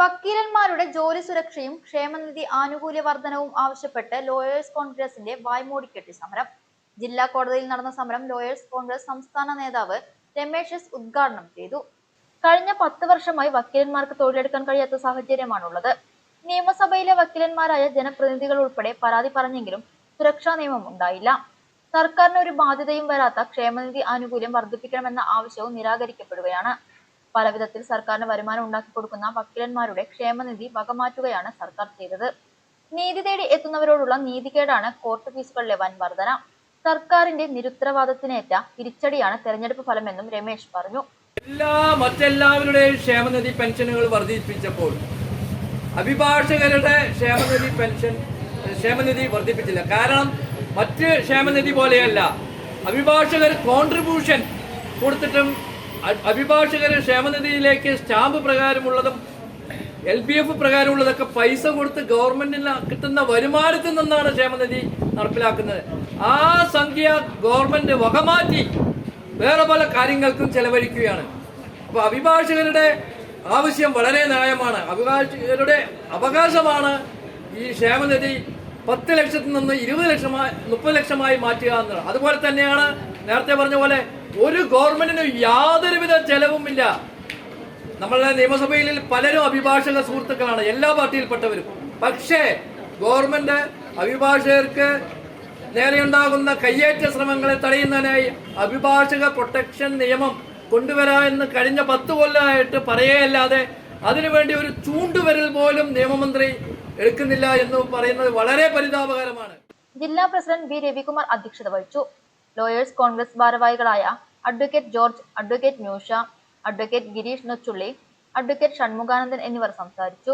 വക്കീലന്മാരുടെ ജോലി സുരക്ഷയും ക്ഷേമനിധി ആനുകൂല്യ വർധനവും ആവശ്യപ്പെട്ട് ലോയേഴ്സ് കോൺഗ്രസിന്റെ വായ്മൂടിക്കെട്ടി സമരം. ജില്ലാ കോടതിയിൽ നടന്ന സമരം ലോയേഴ്സ് കോൺഗ്രസ് സംസ്ഥാന നേതാവ് രമേശ് എസ് ഉദ്ഘാടനം ചെയ്തു. കഴിഞ്ഞ പത്ത് വർഷമായി വക്കീലന്മാർക്ക് തൊഴിലെടുക്കാൻ കഴിയാത്ത സാഹചര്യമാണുള്ളത്. നിയമസഭയിലെ വക്കീലന്മാരായ ജനപ്രതിനിധികൾ ഉൾപ്പെടെ പരാതി പറഞ്ഞെങ്കിലും സുരക്ഷാ നിയമം ഉണ്ടായില്ല. സർക്കാരിന് ഒരു ബാധ്യതയും വരാത്ത ക്ഷേമനിധി ആനുകൂല്യം വർദ്ധിപ്പിക്കണമെന്ന ആവശ്യവും നിരാകരിക്കപ്പെടുകയാണ്. പല വിധത്തിൽ സർക്കാരിന് വരുമാനം ഉണ്ടാക്കി കൊടുക്കുന്ന വക്കീലന്മാരുടെ ക്ഷേമനിധി വകമാറ്റുകയാണ് സർക്കാർ ചെയ്തത്. നീതി തേടി എത്തുന്നവരോടുള്ള നീതികേടാണ് കോർട്ട് ഫീസുകളിലെ വൻ വർധന സർക്കാരിന്റെ നിരുത്തരവാദത്തിനേറ്റ തിരിച്ചടിയാണ് തെരഞ്ഞെടുപ്പ് ഫലമെന്നും രമേശ് പറഞ്ഞു. എല്ലാ മറ്റെല്ലാവരുടെയും ക്ഷേമനിധി പെൻഷനുകൾ വർദ്ധിപ്പിച്ചപ്പോൾ അഭിഭാഷകരുടെ ക്ഷേമനിധി പെൻഷൻ ക്ഷേമനിധി വർദ്ധിപ്പിച്ചില്ല. കാരണം മറ്റ് ക്ഷേമനിധി പോലെയല്ല. അഭിഭാഷകർ കോൺട്രിബ്യൂഷൻ കൊടുത്തിട്ടും അ- അഭിഭാഷകർ ക്ഷേമനിധിയിലേക്ക് സ്റ്റാമ്പ് പ്രകാരമുള്ളതും എൽ പി എഫ് പ്രകാരമുള്ളതൊക്കെ പൈസ കൊടുത്ത് ഗവൺമെന്റിന് കിട്ടുന്ന വരുമാനത്തിൽ നിന്നാണ് ക്ഷേമനിധി നടപ്പിലാക്കുന്നത്. ആ സംഖ്യ ഗവൺമെന്റ് വകമാറ്റി വേറെ പല കാര്യങ്ങൾക്കും ചെലവഴിക്കുകയാണ്. അപ്പോൾ അഭിഭാഷകരുടെ ആവശ്യം വളരെ ന്യായമാണ്. അഭിഭാഷകരുടെ അവകാശമാണ് ഈ ക്ഷേമനിധി പത്ത് ലക്ഷത്തിൽ നിന്ന് ഇരുപത് ലക്ഷമായി മുപ്പത് ലക്ഷമായി മാറ്റുക എന്നുള്ളത്. അതുപോലെ തന്നെയാണ് നേരത്തെ പറഞ്ഞ പോലെ ഒരു ഗവൺമെന്റിന് യാതൊരുവിധ ചെലവുമില്ല നമ്മളുടെ നിയമസഭയിൽ പലരും അഭിഭാഷക സുഹൃത്തുക്കളാണ് എല്ലാ പാർട്ടിയിൽപ്പെട്ടവരും. പക്ഷേ ഗവൺമെന്റ് അഭിഭാഷകർക്ക് നേരെയുണ്ടാകുന്ന കയ്യേറ്റ ശ്രമങ്ങളെ തടയുന്നതിനായി അഭിഭാഷക പ്രൊട്ടക്ഷൻ നിയമം കൊണ്ടുവരാ എന്ന് കഴിഞ്ഞ പത്ത് കൊല്ലമായിട്ട് പറയുകയല്ലാതെ അതിനുവേണ്ടി ഒരു ചൂണ്ടുവരൽ പോലും നിയമമന്ത്രി എടുക്കുന്നില്ല എന്ന് പറയുന്നത് വളരെ പരിതാപകരമാണ്. ജില്ലാ പ്രസിഡന്റ് ബി രവികുമാർ അധ്യക്ഷത വഹിച്ചു. ലോയേഴ്സ് കോൺഗ്രസ് ഭാരവാഹികളായ advocate George advocate Nyusha advocate Girish Nochulli advocate Shanmukhanandan എന്നിവർ സംസാരിച്ചു.